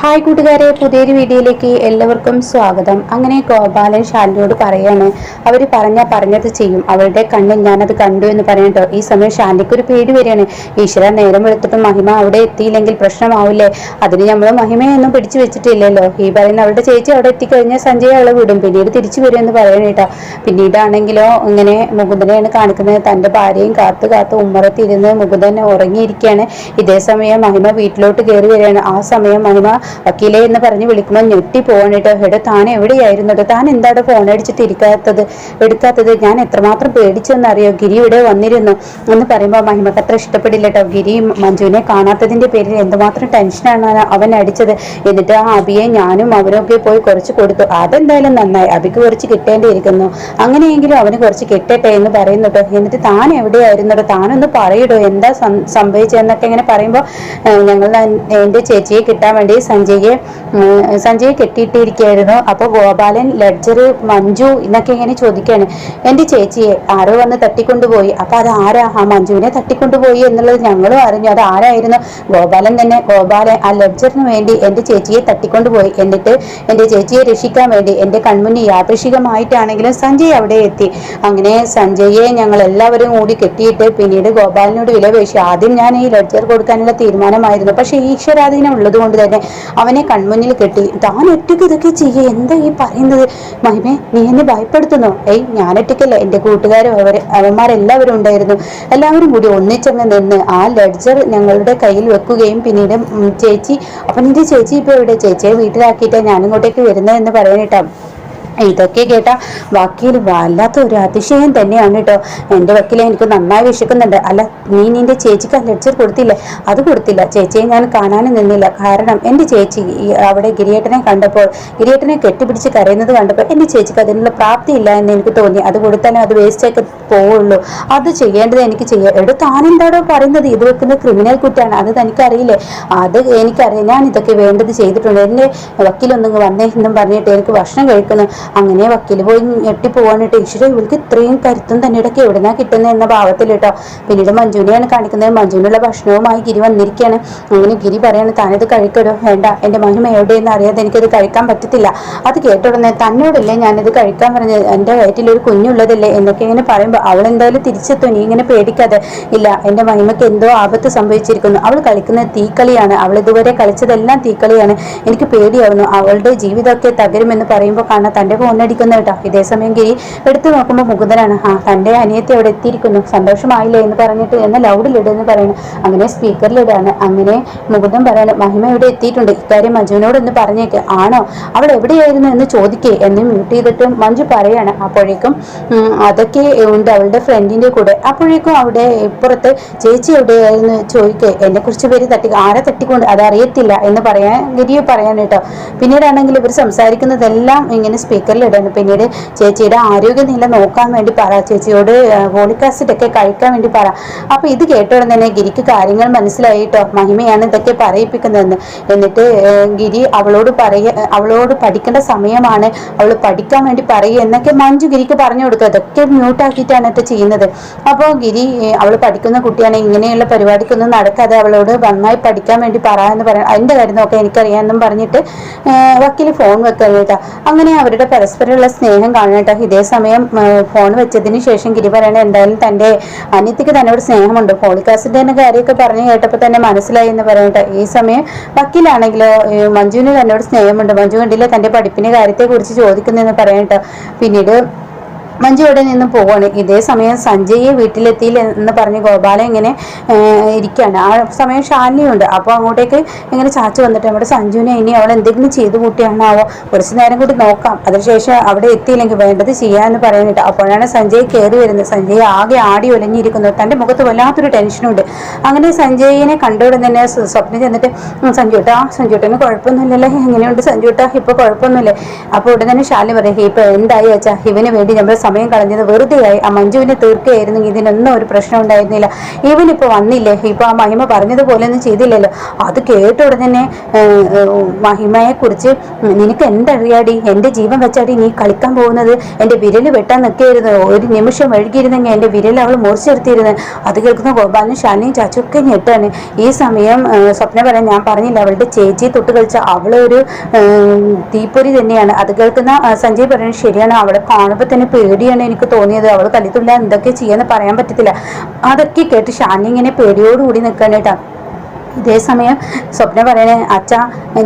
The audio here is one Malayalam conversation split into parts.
ഹായ് കൂട്ടുകാരെ പുതിയൊരു വീഡിയോയിലേക്ക് എല്ലാവർക്കും സ്വാഗതം. അങ്ങനെ ഗോപാലൻ ശാലിനോട് പറയാണ് അവർ പറഞ്ഞാൽ പറഞ്ഞത് ചെയ്യും. അവരുടെ കണ്ണിൽ ഞാനത് കണ്ടു എന്ന് പറയട്ടോ ഈ സമയം ശാലിക്ക് ഒരു പേടി വരികയാണ്. ഈശ്വര നേരം എടുത്തിട്ട് മഹിമ അവിടെ എത്തിയില്ലെങ്കിൽ പ്രശ്നമാവില്ലേ? അതിന് നമ്മൾ മഹിമയൊന്നും പിടിച്ചു വെച്ചിട്ടില്ലല്ലോ. ഈ പറയുന്ന അവരുടെ ചേച്ചി അവിടെ എത്തിക്കഴിഞ്ഞാൽ സഞ്ജയ് അവളെ വിടും. പിന്നീട് തിരിച്ചു വരും എന്ന് വരുമെന്ന് പറയണേട്ടോ പിന്നീടാണെങ്കിലോ ഇങ്ങനെ മുകുന്ദനെയാണ് കാണിക്കുന്നത്. തന്റെ ഭാര്യയും കാത്തു കാത്ത് ഉമ്മറത്തിരുന്ന് മുകുന്ദൻ ഉറങ്ങിയിരിക്കുകയാണ്. ഇതേ സമയം മഹിമ വീട്ടിലോട്ട് കയറി വരികയാണ്. ആ സമയം മഹിമ വക്കീലെ എന്ന് പറഞ്ഞ് വിളിക്കുമ്പോൾ ഞെട്ടി പോകണിട്ടോ എടോ താൻ എവിടെയായിരുന്നു? താൻ എന്താണ് ഫോൺ അടിച്ചിട്ട് ഇരിക്കാത്തത് എടുക്കാത്തത്? ഞാൻ എത്രമാത്രം പേടിച്ചെന്നറിയോ? ഗിരി ഇവിടെ വന്നിരുന്നു. എന്ന് പറയുമ്പോൾ മഹിമക്ക് അത്ര ഇഷ്ടപ്പെടില്ല കേട്ടോ ഗിരി മഞ്ജുവിനെ കാണാത്തതിന്റെ പേരിൽ എന്തുമാത്രം ടെൻഷനാണ് അവൻ അടിച്ചത്. എന്നിട്ട് ആ അബിയെ ഞാനും അവരൊക്കെ പോയി കുറച്ച് കൊടുത്തു. അതെന്തായാലും നന്നായി. അബിക്ക് കുറച്ച് കിട്ടേണ്ടിയിരിക്കുന്നു. അങ്ങനെയെങ്കിലും അവന് കുറച്ച് കിട്ടട്ടെ എന്ന് പറയുന്നു കേട്ടോ എന്നിട്ട് താൻ എവിടെയായിരുന്നു? താനൊന്ന് പറയിടോ എന്താ സംഭവിച്ചതെന്നൊക്കെ ഇങ്ങനെ പറയുമ്പോൾ ഞങ്ങൾ എന്റെ ചേച്ചിയെ കിട്ടാൻ വേണ്ടി സഞ്ജയെ സഞ്ജയ് കെട്ടിയിട്ടിരിക്കുകയായിരുന്നു. അപ്പോൾ ഗോപാലൻ ലെഡ്ജർ മഞ്ജു എന്നൊക്കെ ഇങ്ങനെ ചോദിക്കുകയാണ്. എന്റെ ചേച്ചിയെ ആരോ വന്ന് തട്ടിക്കൊണ്ടുപോയി. അപ്പോൾ അത് ആരാ? ആ മഞ്ജുവിനെ തട്ടിക്കൊണ്ടുപോയി എന്നുള്ളത് ഞങ്ങളും അറിഞ്ഞു. അത് ആരായിരുന്നു? ഗോപാലൻ തന്നെ ഗോപാലൻ ആ ലെഡ്ജറിന് വേണ്ടി എന്റെ ചേച്ചിയെ തട്ടിക്കൊണ്ടുപോയി. എന്നിട്ട് എന്റെ ചേച്ചിയെ രക്ഷിക്കാൻ വേണ്ടി എന്റെ കൺമുന്നിൽ യാദൃശികമായിട്ടാണെങ്കിലും സഞ്ജയ് അവിടെ എത്തി. അങ്ങനെ സഞ്ജയെ ഞങ്ങൾ എല്ലാവരും കൂടി കെട്ടിയിട്ട് പിന്നീട് ഗോപാലിനോട് വിലപേശി. ആദ്യം ഞാൻ ഈ ലെഡ്ജർ കൊടുക്കാനുള്ള തീരുമാനമായിരുന്നു. പക്ഷേ ഈശ്വരാധീനം ഉള്ളത് കൊണ്ട് തന്നെ അവനെ കൺമുന്നിൽ കെട്ടി താൻ ഒറ്റയ്ക്ക് ഇതൊക്കെ ചെയ്യേ എന്താ ഈ പറയുന്നത്? മഹിമേ നീ എന്നെ ഭയപ്പെടുത്തുന്നു? ഏയ് ഞാൻ ഒറ്റയ്ക്കല്ല എന്റെ കൂട്ടുകാരും അവർ അവന്മാരെല്ലാവരും ഉണ്ടായിരുന്നു. എല്ലാവരും കൂടി ഒന്നിച്ചങ്ങ് നിന്ന് ആ ലെഡ്ജർ ഞങ്ങളുടെ കയ്യിൽ വെക്കുകയും പിന്നീട് ചേച്ചി അപ്പം ചേച്ചി ഇപ്പോൾ ഇവിടെ ചേച്ചിയെ വീട്ടിലാക്കിയിട്ടാണ് ഞാനിങ്ങോട്ടേക്ക് വരുന്നതെന്ന് പറയാനിട്ടാ ഇതൊക്കെ കേട്ട വക്കീൽ വല്ലാത്ത ഒരു അതിശയം തന്നെയാണ് കേട്ടോ. എന്റെ വക്കീലെ എനിക്ക് നന്നായി വിശക്കുന്നുണ്ട്. അല്ല നീ നിന്റെ ചേച്ചിക്ക് ലെക്ചർ കൊടുത്തില്ലേ? അത് കൊടുത്തില്ല. ചേച്ചിയെ ഞാൻ കാണാനും നിന്നില്ല. കാരണം എന്റെ ചേച്ചി അവിടെ ഗിരിയേട്ടനെ കണ്ടപ്പോൾ ഗിരിയേട്ടനെ കെട്ടിപ്പിടിച്ച് കരയുന്നത് കണ്ടപ്പോൾ എന്റെ ചേച്ചിക്ക് അതിനുള്ള പ്രാപ്തി ഇല്ല എന്ന് എനിക്ക് തോന്നി. അത് കൊടുത്താലേ അത് വേസ്റ്റൊക്കെ പോവുള്ളൂ. അത് ചെയ്യേണ്ടത് എനിക്ക് ചെയ്യാം. എടോ താനെന്താടോ പറയുന്നത്? ഇത് വെക്കുന്ന ക്രിമിനൽ കുറ്റാണ്. അത് തനിക്കറിയില്ലേ? അത് എനിക്കറിയാം. ഞാൻ ഇതൊക്കെ വേണ്ടത് ചെയ്തിട്ടുണ്ട്. എന്റെ വക്കീലൊന്നും വന്നേ എന്നും പറഞ്ഞിട്ട് എനിക്ക് ഭക്ഷണം കഴിക്കുന്നു. അങ്ങനെ വക്കീൽ പോയി ഞെട്ടി പോവാനിട്ട് ഈശ്വര ഇവൾക്ക് ഇത്രയും കരുത്തും തന്നെ ഇടയ്ക്ക് എവിടുന്നാ കിട്ടുന്നത് എന്ന ഭാവത്തിൽ കേട്ടോ. പിന്നീട് മഞ്ജുവിനെയാണ് കാണിക്കുന്നത്. മഞ്ജുവിനുള്ള ഭക്ഷണവുമായി ഗിരി വന്നിരിക്കുകയാണ്. അങ്ങനെ ഗിരി പറയാണ് താനിത് കഴിക്കടോ വേണ്ട. എന്റെ മഹിമ എവിടെയെന്ന് അറിയാതെ എനിക്കത് കഴിക്കാൻ പറ്റത്തില്ല. അത് കേട്ട ഉടനെ തന്നോടല്ലേ ഞാനിത് കഴിക്കാൻ പറഞ്ഞത് എന്റെ വയറ്റിൽ ഒരു കുഞ്ഞുള്ളതല്ലേ? എന്നൊക്കെ ഇങ്ങനെ പറയുമ്പോൾ അവൾ എന്തായാലും തിരിച്ചെത്തും നീ ഇങ്ങനെ പേടിക്കാതെ. ഇല്ല എന്റെ മഹിമയ്ക്ക് എന്തോ ആപത്ത് സംഭവിച്ചിരിക്കുന്നു. അവൾ കളിക്കുന്നത് തീക്കളിയാണ്. അവൾ ഇതുവരെ കളിച്ചതെല്ലാം തീക്കളിയാണ്. എനിക്ക് പേടിയാവുന്നു. അവളുടെ ജീവിതമൊക്കെ തകരുമെന്ന് പറയുമ്പോൾ കാണാൻ തന്റെ ഫോണടിക്കുന്ന കേട്ടോ. ഇതേ സമയം ഗിരി എടുത്തു നോക്കുമ്പോൾ മുകുന്ദനാണ്. ആ തന്റെ അനിയത്തി അവിടെ എത്തിയിരിക്കുന്നു. സന്തോഷമായില്ലേ എന്ന് പറഞ്ഞിട്ട് എന്ന ലൗഡിലിടുക എന്ന് പറയുന്നു. അങ്ങനെ സ്പീക്കറിലിടാണ്. അങ്ങനെ മുകുന്ദൻ പറയാണ് മഹിമ ഇവിടെ എത്തിയിട്ടുണ്ട്. ഇക്കാര്യം മഞ്ജുവിനോടൊന്ന് പറഞ്ഞേക്ക്. ആണോ? അവൾ എവിടെയായിരുന്നു എന്ന് ചോദിക്കേ എന്ന് മ്യൂട്ട് ചെയ്തിട്ട് മഞ്ജു പറയാണ്. അപ്പോഴേക്കും അതൊക്കെ ഉണ്ട് അവളുടെ ഫ്രണ്ടിന്റെ കൂടെ. അപ്പോഴേക്കും അവിടെ ഇപ്പുറത്ത് ചേച്ചി എവിടെയായിരുന്നു? ചോദിക്കേ. എന്നെ കുറിച്ച് പേര് തട്ടി ആരെ തട്ടിക്കൊണ്ട്? അതറിയത്തില്ല എന്ന് പറയാൻ ഗിരിയെ പറയാൻ കേട്ടോ. പിന്നീടാണെങ്കിൽ ഇവർ സംസാരിക്കുന്നതെല്ലാം ഇങ്ങനെ സ്പീക്കറിൽ ഇടണം പിന്നീട് ചേച്ചിയുടെ ആരോഗ്യനില നോക്കാൻ വേണ്ടി പറ ചേച്ചിയോട് ഫോളിക് ആസിഡ് ഒക്കെ കഴിക്കാൻ വേണ്ടി പറ. അപ്പൊ ഇത് കേട്ട ഉടനെ തന്നെ ഗിരിക്ക് കാര്യങ്ങൾ മനസ്സിലായി കേട്ടോ മഹിമയാണ് ഇതൊക്കെ പറയിപ്പിക്കുന്നതെന്ന്. എന്നിട്ട് ഗിരി അവളോട് പറയ അവളോട് പഠിക്കേണ്ട സമയമാണ്. അവൾ പഠിക്കാൻ വേണ്ടി പറയുക എന്നൊക്കെ മഞ്ജു ഗിരിക്ക് പറഞ്ഞു കൊടുക്കുക അതൊക്കെ മ്യൂട്ടാക്കിയിട്ടാണ് ഇത് ചെയ്യുന്നത്. അപ്പോൾ ഗിരി അവൾ പഠിക്കുന്ന കുട്ടിയാണെങ്കിൽ ഇങ്ങനെയുള്ള പരിപാടിക്കൊന്നും നടക്കാതെ അവളോട് നന്നായി പഠിക്കാൻ വേണ്ടി പറ എന്ന് പറയാം അതിന്റെ കാര്യം നോക്കാം എനിക്കറിയാമെന്നും പറഞ്ഞിട്ട് വക്കീൽ ഫോൺ വെക്കാൻ കേട്ടോ അങ്ങനെ അവരുടെ പരസ്പരമുള്ള സ്നേഹം കാണണം കേട്ടോ ഇതേ സമയം ഫോൺ വെച്ചതിന് ശേഷം ഗിരി പറയണ എന്തായാലും തന്റെ അനിയത്തിക്ക് തന്നോട് സ്നേഹമുണ്ട്. ഫോളിക് ആസിഡിന്റെ കാര്യമൊക്കെ പറഞ്ഞു കേട്ടപ്പോൾ തന്നെ മനസ്സിലായി എന്ന് പറയട്ടെ. ഈ സമയം വക്കീലാണെങ്കിലോ മഞ്ജുവിന് തന്നോട് സ്നേഹമുണ്ട്. മഞ്ജു കണ്ടില്ല തന്റെ പഠിപ്പിന്റെ കാര്യത്തെക്കുറിച്ച് ചോദിക്കുന്നതെന്ന് പറയട്ടോ. പിന്നീട് മഞ്ജു അവിടെ നിന്ന് പോവാണ്. ഇതേ സമയം സഞ്ജയെ വീട്ടിലെത്തിയില്ല എന്ന് പറഞ്ഞ് ഗോപാലൻ ഇങ്ങനെ ഇരിക്കുകയാണ് ആ സമയം ഷാലിനിയുണ്ട് അപ്പോൾ അങ്ങോട്ടേക്ക് ഇങ്ങനെ ചാച്ചു വന്നിട്ട് നമ്മുടെ സഞ്ജുവിനെ ഇനി അവൾ എന്തെങ്കിലും ചെയ്തു കൂട്ടിയാണാവോ? കുറച്ച് നേരം കൂടി നോക്കാം. അതിനുശേഷം അവിടെ എത്തിയില്ലെങ്കിൽ വേണ്ടത് ചെയ്യാമെന്ന് പറയുന്നുണ്ട്. അപ്പോഴാണ് സഞ്ജയ് കയറി വരുന്നത്. സഞ്ജയ് ആകെ ആടി ഒലഞ്ഞിരിക്കുന്നു തന്റെ മുഖത്ത് വല്ലാത്തൊരു ടെൻഷനുണ്ട് അങ്ങനെ സഞ്ജയിനെ കണ്ടുകൊണ്ട് തന്നെ സ്വ- സ്വപ്നം ചെന്നിട്ട് സഞ്ജുട്ട സഞ്ജുട്ടാ സഞ്ജുട്ടന് കുഴപ്പമൊന്നുമില്ലല്ലേ? എങ്ങനെയുണ്ട് സഞ്ജുട്ടാ? ഇപ്പോൾ കുഴപ്പമൊന്നുമില്ലേ? അപ്പോൾ ഉടനെ തന്നെ ശാലി പറയും ഇപ്പോൾ എന്തായി വെച്ചാൽ ഇവന് വേണ്ടി നമ്മൾ സമയം കളഞ്ഞത് വെറുതെയായി. ആ മഞ്ജുവിനെ തീർക്കുകയായിരുന്നു. ഇതിനൊന്നും ഒരു പ്രശ്നം ഉണ്ടായിരുന്നില്ല. ഇവനിപ്പോ വന്നില്ലേ? ഇപ്പൊ ആ മഹിമ പറഞ്ഞതുപോലെ ഒന്നും ചെയ്തില്ലല്ലോ. അത് കേട്ട ഉടനെ മഹിമയെ കുറിച്ച് നിനക്ക് എന്തറിയാടി? എന്റെ ജീവൻ വെച്ചാടി നീ കളിക്കാൻ പോകുന്നത്? എന്റെ വിരൽ വെട്ടാൻ നിൽക്കുകയായിരുന്നു. ഒരു നിമിഷം വഴുകിയിരുന്നെങ്കിൽ എന്റെ വിരൽ അവൾ മുറിച്ചെടുത്തിരുന്നത്. അത് കേൾക്കുന്ന ഗോപാലനും ഷാനിയും ചാച്ചൊക്കെ ഞെട്ടാണ്. ഈ സമയം സ്വപ്ന പറയാൻ ഞാൻ പറഞ്ഞില്ല. അവളുടെ ചേച്ചി തൊട്ട് കളിച്ച അവളൊരു തീപ്പൊരി തന്നെയാണ്. അത് കേൾക്കുന്ന സഞ്ജയ് പറയുന്നത് ശരിയാണ്. അവളെ കാണുമ്പോൾ തന്നെ പേടിയാണ് എനിക്ക് തോന്നിയത്. അവൾ കലിത്തുള്ള എന്തൊക്കെ ചെയ്യാന്ന് പറയാൻ പറ്റത്തില്ല. അതൊക്കെ കേട്ട് ഷാനി ഇങ്ങനെ പേടിയോടുകൂടി നിൽക്കണം കേട്ടോ ഇതേ സമയം സ്വപ്ന പറയണേ അച്ഛ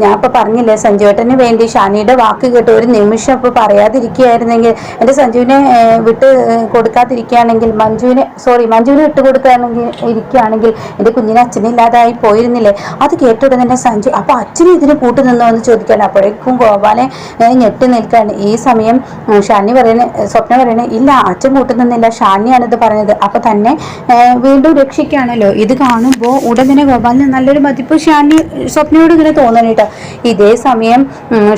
ഞാൻ ഇപ്പൊ പറഞ്ഞില്ലേ സഞ്ജുവേട്ടന് വേണ്ടി ഷാനിയുടെ വാക്ക് കേട്ട് ഒരു നിമിഷം ഇപ്പൊ പറയാതിരിക്കുകയായിരുന്നെങ്കിൽ എന്റെ സഞ്ജുവിനെ വിട്ട് കൊടുക്കാതിരിക്കുകയാണെങ്കിൽ മഞ്ജുവിനെ സോറി മഞ്ജുവിനെ വിട്ട് കൊടുക്കുകയാണെങ്കിൽ ഇരിക്കുകയാണെങ്കിൽ എന്റെ കുഞ്ഞിനെ അച്ഛനില്ലാതായി പോയിരുന്നില്ലേ? അത് കേട്ട ഉടനെ തന്നെ സഞ്ജു അപ്പൊ അച്ഛന് ഇതിന് കൂട്ടു നിന്നോ? എന്ന് ചോദിക്കാണ് അപ്പോഴേക്കും ഗോപാലെ ഞെട്ടി നിൽക്കാണ് ഈ സമയം ഷാനി പറയണേ സ്വപ്ന പറയണേ ഇല്ല അച്ഛൻ കൂട്ടു നിന്നില്ല ഷാനിയാണ് ഇത് പറഞ്ഞത്. അപ്പൊ തന്നെ വീണ്ടും രക്ഷിക്കുകയാണല്ലോ. ഇത് കാണുമ്പോൾ ഉടനെ ഗോപാലിന് നല്ലൊരു മതിപ്പ് ഷാനി സ്വപ്നയോട് ഇങ്ങനെ തോന്നണം കേട്ടോ ഇതേ സമയം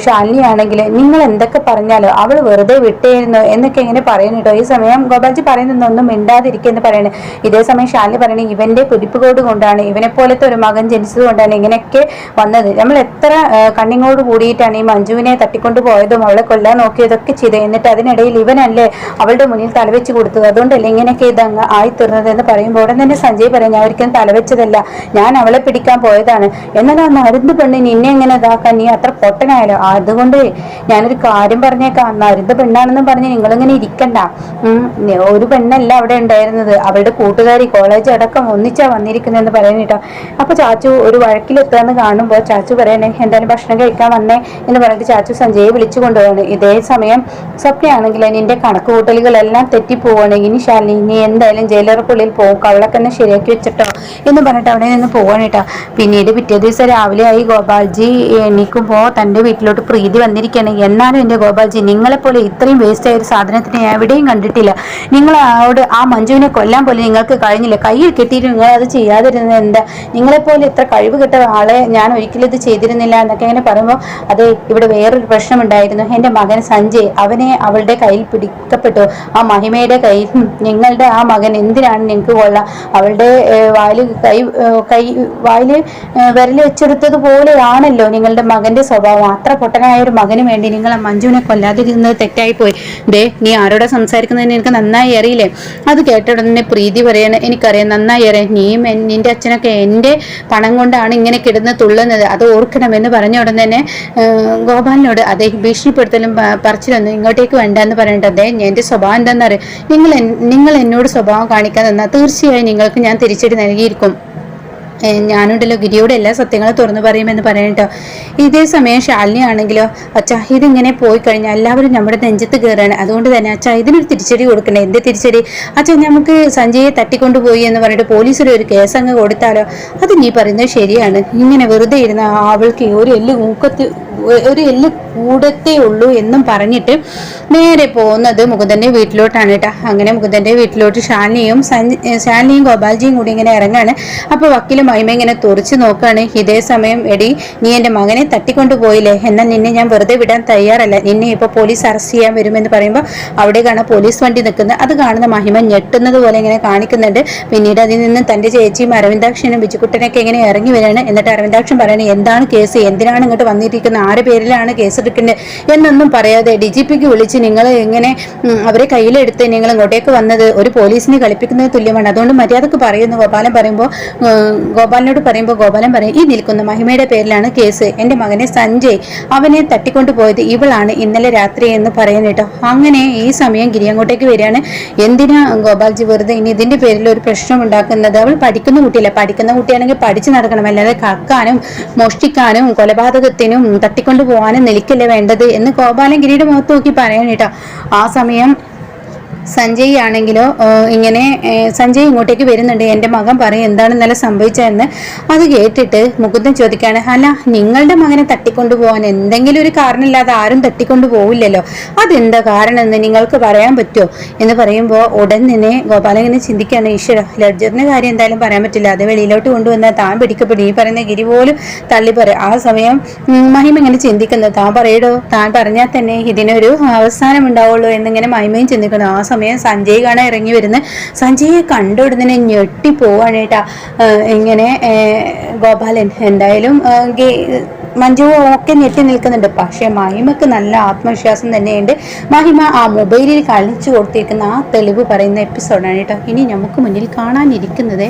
ഷാലിനി ആണെങ്കിൽ നിങ്ങൾ എന്തൊക്കെ പറഞ്ഞാലോ അവൾ വെറുതെ വിട്ടേരുന്നു എന്നൊക്കെ ഇങ്ങനെ പറയുന്നു കേട്ടോ. ഈ സമയം ഗോപാൽജി പറയുന്നൊന്നും ഒന്നും മിണ്ടാതിരിക്കുമെന്ന് പറയണേ. ഇതേ സമയം ഷാലിനി പറയണേ ഇവന്റെ പിടിപ്പുകോട് കൊണ്ടാണ് ഇവനെ പോലത്തെ ഒരു മകൻ ജനിച്ചത് കൊണ്ടാണ് ഇങ്ങനെയൊക്കെ വന്നത്. നമ്മൾ എത്ര കണ്ണിങ്ങോട് കൂടിയിട്ടാണ് ഈ മഞ്ജുവിനെ തട്ടിക്കൊണ്ട് പോയതും അവളെ കൊല്ലാൻ നോക്കിയതൊക്കെ ചെയ്തത്. എന്നിട്ട് അതിനിടയിൽ ഇവനല്ലേ അവളുടെ മുന്നിൽ തലവെച്ച് കൊടുത്തത്. അതുകൊണ്ടല്ലേ ഇങ്ങനെയൊക്കെ ഇതങ്ങ് ആയിത്തീർന്നത് എന്ന് പറയുമ്പോൾ ഉടൻ തന്നെ സഞ്ജയ് പറയാം ഞാൻ ഒരിക്കലും തലവെച്ചതല്ല. ഞാൻ അവളെ പിടിക്കാൻ പോയതാണ്. എന്നാൽ ആ നരുന്ന് പെണ്ണ് നിന്നെ എങ്ങനെ ഇതാക്കാൻ? നീ അത്ര പൊട്ടനായാലോ അതുകൊണ്ട് ഞാനൊരു കാര്യം പറഞ്ഞേക്കാം. നരുന്ന് പെണ്ണാണെന്ന് പറഞ്ഞ് നിങ്ങളിങ്ങനെ ഇരിക്കണ്ട. ഒരു പെണ്ണല്ല അവിടെ ഉണ്ടായിരുന്നത്. അവളുടെ കൂട്ടുകാരി കോളേജ് അടക്കം ഒന്നിച്ചാ വന്നിരിക്കുന്നതെന്ന് പറയുന്നിട്ടോ അപ്പൊ ചാച്ചു ഒരു വഴക്കിലെത്താന്ന് കാണുമ്പോൾ ചാച്ചു പറയണേ എന്തായാലും ഭക്ഷണം കഴിക്കാൻ വന്നേ? എന്ന് പറഞ്ഞിട്ട് ചാച്ചു സഞ്ജയെ വിളിച്ചു കൊണ്ടുപോകാണ് ഇതേ സമയം സ്വപ്നയാണെങ്കിൽ നിന്റെ കണക്ക് കൂട്ടലുകളെല്ലാം തെറ്റിപ്പോവാണ് ഇനി ശാലിനി നീ എന്തായാലും ജയിലറക്കുള്ളിൽ പോകും കവളക്കെന്നെ ശരിയാക്കി വെച്ചിട്ടോ? എന്ന് പറഞ്ഞിട്ട് അവിടെ നിന്ന് പോവാണ് കേട്ടോ. പിന്നീട് പിറ്റേ ദിവസം രാവിലെ ആയി ഗോപാൽജി എണീക്കുമ്പോൾ തന്റെ വീട്ടിലോട്ട് പ്രീതി വന്നിരിക്കുകയാണ് എന്നാലും എന്റെ ഗോപാൽജി നിങ്ങളെപ്പോലെ ഇത്രയും വേസ്റ്റ് ആയ ഒരു സാധനത്തിനെ ഞാൻ എവിടെയും കണ്ടിട്ടില്ല. നിങ്ങൾ അവിടെ ആ മഞ്ജുവിനെ കൊല്ലാൻ പോലും നിങ്ങൾക്ക് കഴിഞ്ഞില്ല. കയ്യിൽ കെട്ടിയിട്ട് നിങ്ങൾ അത് ചെയ്യാതിരുന്നത് എന്താ? നിങ്ങളെപ്പോലെ ഇത്ര കഴിവ് കിട്ട ആളെ ഞാൻ ഒരിക്കലും ഇത് ചെയ്തിരുന്നില്ല എന്നൊക്കെ ഇങ്ങനെ പറയുമ്പോൾ അത് ഇവിടെ വേറൊരു പ്രശ്നമുണ്ടായിരുന്നു എന്റെ മകൻ സഞ്ജയ് അവനെ അവളുടെ കയ്യിൽ പിടിക്കപ്പെട്ടു. ആ മഹിമയുടെ കയ്യിൽ നിങ്ങളുടെ ആ മകൻ എന്തിനാണ് നിങ്ങൾക്ക് കൊള്ളാം. അവളുടെ വാൽ കൈ കൈ വായിൽ വിരൽ വെച്ചെടുത്തത് പോലെയാണല്ലോ നിങ്ങളുടെ മകന്റെ സ്വഭാവം. അത്ര പൊട്ടനായ ഒരു മകന് വേണ്ടി നിങ്ങൾ ആ മഞ്ജുവിനെ കൊല്ലാതിരുന്നത് തെറ്റായി പോയി ദേ നീ ആരോടെ സംസാരിക്കുന്നതിന് എനിക്ക് നന്നായി അറിയില്ലേ? അത് കേട്ട ഉടനെ പ്രീതി പറയണ എനിക്കറിയാം നന്നായി അറിയാം. നീയും നിന്റെ അച്ഛനൊക്കെ എന്റെ പണം കൊണ്ടാണ് ഇങ്ങനെ കിടന്ന് തുള്ളുന്നത്. അത് ഓർക്കണം എന്ന് പറഞ്ഞ ഉടൻ തന്നെ ഗോപാലിനോട് അതേ ഭീഷണിപ്പെടുത്തലും പറിച്ചിലൊന്നും ഇങ്ങോട്ടേക്ക് വേണ്ട എന്ന് പറഞ്ഞിട്ട് അതേ എന്റെ സ്വഭാവം എന്താണെന്നറിയാം നിങ്ങൾ നിങ്ങൾ എന്നോട് സ്വഭാവം കാണിക്കാൻ തന്നാൽ തീർച്ചയായും നിങ്ങൾക്ക് ഞാൻ തിരിച്ചടി നൽകിയിരിക്കും. ഞാനുണ്ടല്ലോ ഗിരിയോട് എല്ലാ സത്യങ്ങളും തുറന്നു പറയുമെന്ന് പറയട്ടോ ഇതേ സമയം ശാലിനി ആണെങ്കിലോ അച്ഛാ ഇതിങ്ങനെ പോയി കഴിഞ്ഞാൽ എല്ലാവരും നമ്മുടെ നെഞ്ചത്ത് കയറാണ് അതുകൊണ്ട് തന്നെ അച്ഛാ ഇതിനൊരു തിരിച്ചടി കൊടുക്കണേ എന്ത് തിരിച്ചടി? അച്ഛാ നമുക്ക് സഞ്ജയെ തട്ടിക്കൊണ്ടുപോയി എന്ന് പറഞ്ഞിട്ട് പോലീസിൽ ഒരു കേസ് അങ്ങ് കൊടുത്താലോ? അത് നീ പറയുന്നത് ശരിയാണ്. ഇങ്ങനെ വെറുതെ ഇരുന്ന അവൾക്ക് ഒരു എല്ല് മൂക്കത്ത് ഒരു എല്ല് കൂടത്തേ ഉള്ളൂ എന്നും പറഞ്ഞിട്ട് നേരെ പോകുന്നത് മുകുന്ദന്റെ വീട്ടിലോട്ടാണ് കേട്ടോ. അങ്ങനെ മുകുന്ദന്റെ വീട്ടിലോട്ട് ഷാനിയും ഷാനിയും ഗോപാൽജിയും കൂടി ഇങ്ങനെ ഇറങ്ങാണ്. അപ്പോൾ വക്കീൽ മഹിമ ഇങ്ങനെ തുറച്ചു നോക്കുകയാണ് ഇതേ സമയം എടി നീ എന്റെ മകനെ തട്ടിക്കൊണ്ടു പോയില്ലേ? എന്നാൽ നിന്നെ ഞാൻ വെറുതെ വിടാൻ തയ്യാറല്ല. നിന്നെ ഇപ്പോൾ പോലീസ് അറസ്റ്റ് ചെയ്യാൻ വരുമെന്ന് പറയുമ്പോൾ അവിടെ കാണാൻ പോലീസ് വണ്ടി നിൽക്കുന്നത്. അത് കാണുന്ന മഹിമ ഞെട്ടുന്നത് പോലെ ഇങ്ങനെ കാണിക്കുന്നുണ്ട്. പിന്നീട് അതിൽ നിന്ന് തന്റെ ചേച്ചിയും അരവിന്ദാക്ഷനും ബിജുക്കുട്ടനൊക്കെ ഇങ്ങനെ ഇറങ്ങി വരികയാണ്. എന്നിട്ട് അരവിന്ദാക്ഷൻ പറയുന്നത് എന്താണ് കേസ്? എന്തിനാണ് ഇങ്ങോട്ട് വന്നിരിക്കുന്നത്? ആരുടെ പേരിലാണ് കേസ് എടുക്കേണ്ടത് എന്നൊന്നും പറയാതെ ഡി ജി പിക്ക് വിളിച്ച് നിങ്ങൾ ഇങ്ങനെ അവരെ കയ്യിലെടുത്ത് നിങ്ങൾ ഇങ്ങോട്ടേക്ക് വന്നത് ഒരു പോലീസിനെ കളിപ്പിക്കുന്നത് തുല്യമാണ്. അതുകൊണ്ട് മര്യാദയ്ക്ക് പറയുന്നു. ഗോപാലൻ പറയുമ്പോൾ ഗോപാലിനോട് പറയുമ്പോൾ ഗോപാലൻ പറയും ഈ നിൽക്കുന്ന മഹിമയുടെ പേരിലാണ് കേസ്. എന്റെ മകനെ സഞ്ജയ് അവനെ തട്ടിക്കൊണ്ടു പോയത് ഇവളാണ് ഇന്നലെ രാത്രി എന്ന് പറയുന്നത് കേട്ടോ. അങ്ങനെ ഈ സമയം ഗിരി അങ്ങോട്ടേക്ക് വരികയാണ്. എന്തിനാ ഗോപാൽജി വെറുതെ ഇനി ഇതിന്റെ പേരിൽ ഒരു പ്രശ്നം ഉണ്ടാക്കുന്നത്? അവൾ പഠിക്കുന്ന കുട്ടിയല്ല. പഠിക്കുന്ന കുട്ടിയാണെങ്കിൽ പഠിച്ചു നടക്കണം. അല്ലാതെ കക്കാനും മോഷ്ടിക്കാനും കൊലപാതകത്തിനും തട്ടിക്കൊണ്ടു പോകാനും നിൽക്കല്ലേ വേണ്ടത് എന്ന് ഗോപാലൻ ഗിരിയുടെ മുഖത്ത് നോക്കി പറയാൻ കേട്ടോ. ആ സമയം സഞ്ജയ് ആണെങ്കിലോ ഇങ്ങനെ സഞ്ജയ് ഇങ്ങോട്ടേക്ക് വരുന്നുണ്ട്. എന്റെ മകൻ പറയും എന്താണ് ഇന്നലെ സംഭവിച്ചതെന്ന്. അത് കേട്ടിട്ട് മുകുന്ദൻ ചോദിക്കുകയാണ് അല്ല നിങ്ങളുടെ മകനെ തട്ടിക്കൊണ്ടു പോകാൻ എന്തെങ്കിലും ഒരു കാരണമില്ലാതെ ആരും തട്ടിക്കൊണ്ടു പോവില്ലല്ലോ. അതെന്താ കാരണം എന്ന് നിങ്ങൾക്ക് പറയാൻ പറ്റുമോ? എന്ന് പറയുമ്പോൾ ഉടൻ തന്നെ ഗോപാലൻ ഇങ്ങനെ ചിന്തിക്കുകയാണ് ഈശ്വര ലഡ്ജറിന്റെ കാര്യം എന്തായാലും പറയാൻ പറ്റില്ല. അത് വെളിയിലോട്ട് കൊണ്ടുവന്നാൽ താൻ പിടിക്കപ്പെടും. ഈ പറയുന്ന ഗിരി പോലും തള്ളി പറയും. ആ സമയം മഹിമ ഇങ്ങനെ ചിന്തിക്കുന്നത് താൻ പറയടോ താൻ പറഞ്ഞാൽ തന്നെ ഇതിനൊരു അവസാനം ഉണ്ടാവുള്ളൂ എന്നിങ്ങനെ മഹിമയും ചിന്തിക്കണം ആ സമയം സഞ്ജയ് കാണാൻ ഇറങ്ങി വരുന്ന സഞ്ജയെ കണ്ട ഉടനെ ഞെട്ടി പോവാണ് കേട്ടാ. ഇങ്ങനെ ഗോപാലൻ എന്തായാലും മഞ്ജു ഒക്കെ ഞെട്ടി നിൽക്കുന്നുണ്ട്. പക്ഷേ മഹിമക്ക് നല്ല ആത്മവിശ്വാസം തന്നെയുണ്ട്. മഹിമ ആ മൊബൈലിൽ കളിച്ചു കൊടുത്തിരിക്കുന്ന ആ തെളിവ് പറയുന്ന എപ്പിസോഡാണ് കേട്ടോ. ഇനി നമുക്ക് മുന്നിൽ കാണാനിരിക്കുന്നത്